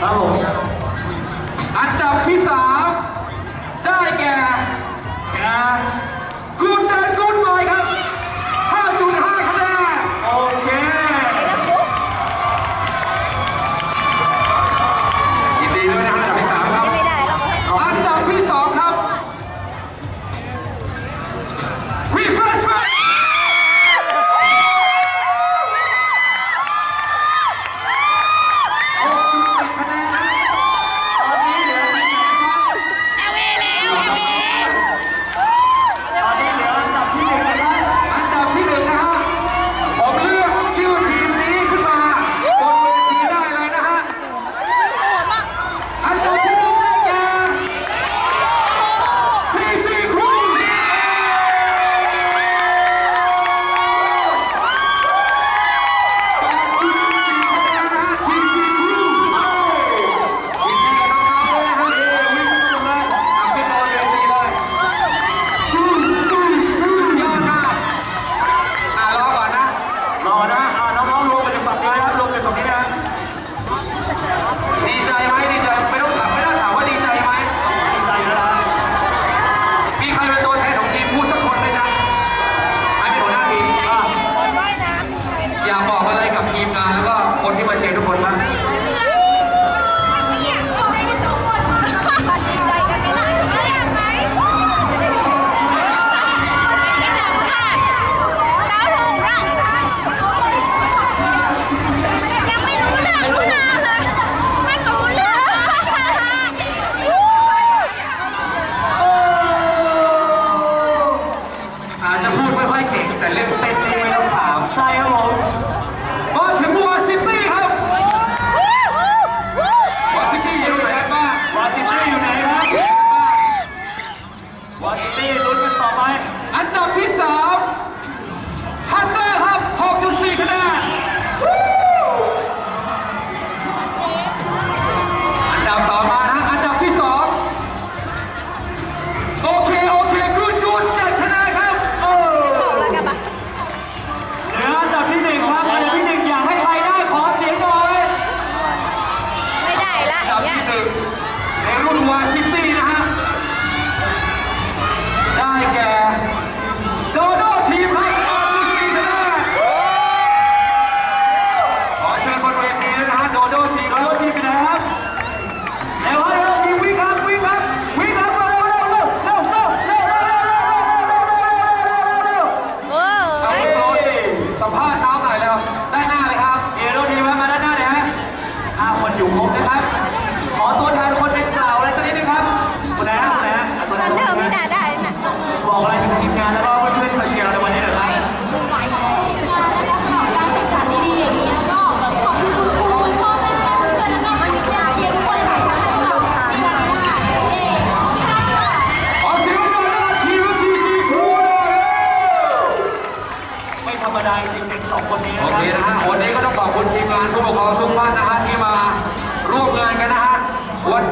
ครับผมอันดับที่สามได้แก่นะ คนมั้ รรมดาจริงๆสองคนนี้โอเคนะฮะวันนี้ก็ต้องขอบคุณทีมงานผู้ปกครองทุกท่านนะฮะที่มาร่วมงานกันนะฮะวัน